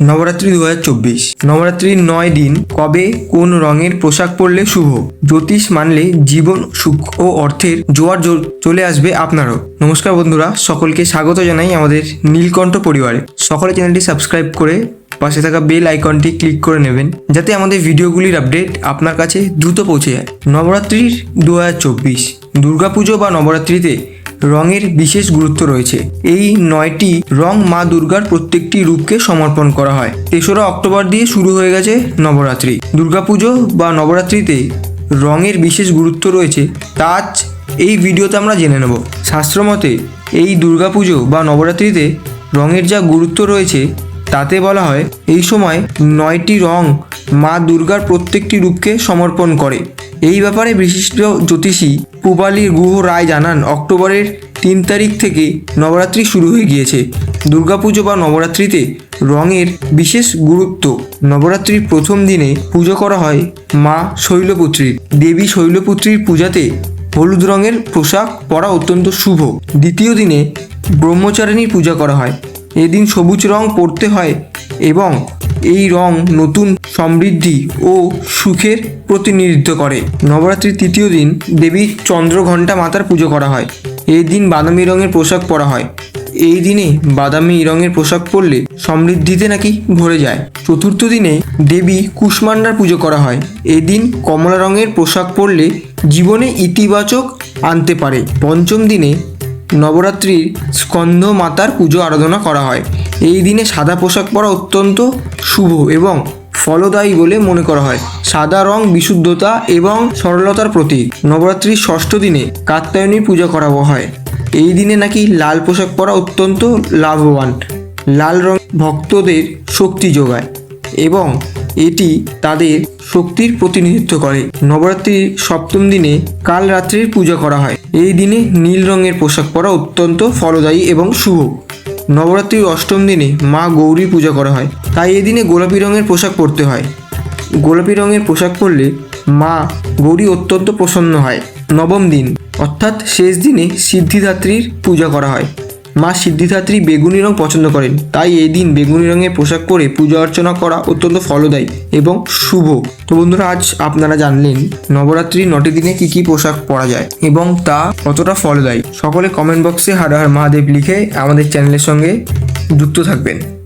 নবরাত্রি দু হাজার চব্বিশ। নবরাত্রির নয় দিন, কবে কোন রঙের পোশাক পরলে শুভ? জ্যোতিষ মানলে জীবন সুখ ও অর্থের জোয়ার চলে আসবে আপনারও। নমস্কার বন্ধুরা, সকলকে স্বাগত জানাই আমাদের নীলকণ্ঠ পরিবারে। সকলে চ্যানেলটি সাবস্ক্রাইব করে পাশে থাকা বেল আইকনটি ক্লিক করে নেবেন, যাতে আমাদের ভিডিওগুলির আপডেট আপনার কাছে দ্রুত পৌঁছে যায়। নবরাত্রির দু হাজার চব্বিশ। দুর্গাপুজো বা নবরাত্রিতে রঙের বিশেষ গুরুত্ব রয়েছে। এই নয়টি রং মা দুর্গার প্রত্যেকটি রূপকে সমর্পণ করা হয়। তেসরা অক্টোবর দিয়ে শুরু হয়ে গেছে নবরাত্রি। দুর্গাপুজো বা নবরাত্রিতে রঙের বিশেষ গুরুত্ব রয়েছে, তা এই ভিডিওতে আমরা জেনে নেব। শাস্ত্রমতে এই দুর্গাপুজো বা নবরাত্রিতে রঙের যা গুরুত্ব রয়েছে, তাতে বলা হয়, এই সময় নয়টি রং মা দুর্গার প্রত্যেকটি রূপকে সমর্পণ করে। এই ব্যাপারে বিশিষ্ট জ্যোতিষী পুবালি গুহ রায় জানান, অক্টোবরের তিন তারিখ থেকে নবরাত্রি শুরু হয়ে গিয়েছে। দুর্গাপুজো বা নবরাত্রিতে রঙের বিশেষ গুরুত্ব। নবরাত্রির প্রথম দিনে পুজো করা হয় মা শৈলপুত্রীর। দেবী শৈলপুত্রীর পূজাতে হলুদ রঙের পোশাক পরা অত্যন্ত শুভ। দ্বিতীয় দিনে ব্রহ্মচারিণীর পূজা করা হয়। এদিন সবুজ রং পরতে হয় এবং এই রং নতুন সমৃদ্ধি ও সুখের প্রতিনিধিত্ব করে। নবরাত্রির তৃতীয় দিন দেবী চন্দ্রঘণ্টা মাতার পুজো করা হয়। এই দিন বাদামি রঙের পোশাক পরা হয়। এই দিনে বাদামি রঙের পোশাক পরলে সমৃদ্ধিতে নাকি ভরে যায়। চতুর্থ দিনে দেবী কুষ্মান্ডার পুজো করা হয়। এদিন কমলা রঙের পোশাক পরলে জীবনে ইতিবাচক আনতে পারে। পঞ্চম দিনে নবরাত্রির স্কন্ধ মাতার পুজো আরাধনা করা হয়। এই দিনে সাদা পোশাক পরা অত্যন্ত শুভ এবং ফলদায়ী বলে মনে করা হয়। সাদা রং বিশুদ্ধতা এবং সরলতার প্রতীক। নবরাত্রির ষষ্ঠ দিনে কাত্যায়নী পূজা করা হয়। এই দিনে নাকি লাল পোশাক পরা অত্যন্ত লাভবান। লাল রং ভক্তদের শক্তি যোগায় এবং এটি তাদের শক্তির প্রতিনিধিত্ব করে। নবরাত্রির সপ্তম দিনে কাল রাত্রির পূজা করা হয়। এই দিনে নীল রঙের পোশাক পরা অত্যন্ত ফলদায়ী এবং শুভ। নবরাত্রির অষ্টম দিনে মা গৌরী পূজা করা হয়। তাই এদিনে দিনে গোলাপি রঙের পোশাক পরতে হয়। গোলাপি রঙের পোশাক পরলে মা গৌরী অত্যন্ত প্রসন্ন হয় নবম দিন। অর্থাৎ শেষ দিনে সিদ্ধিদাত্রীর পূজা করা হয়। মা সিদ্ধিদাত্রী বেগুনি রং পছন্দ করেন। তাই এই দিন বেগুনি রঙের পোশাক পরে পূজা অর্চনা করা অত্যন্ত ফলদায়ী এবং শুভ। তো বন্ধুরা, আজ আপনারা জানলেন নবরাত্রি নটি দিনে কি কি পোশাক পরা যায় এবং তা কতটা ফলদায়ী। সকলে কমেন্ট বক্সে হার হার মহাদেব লিখে আমাদের চ্যানেলের সঙ্গে যুক্ত থাকবেন।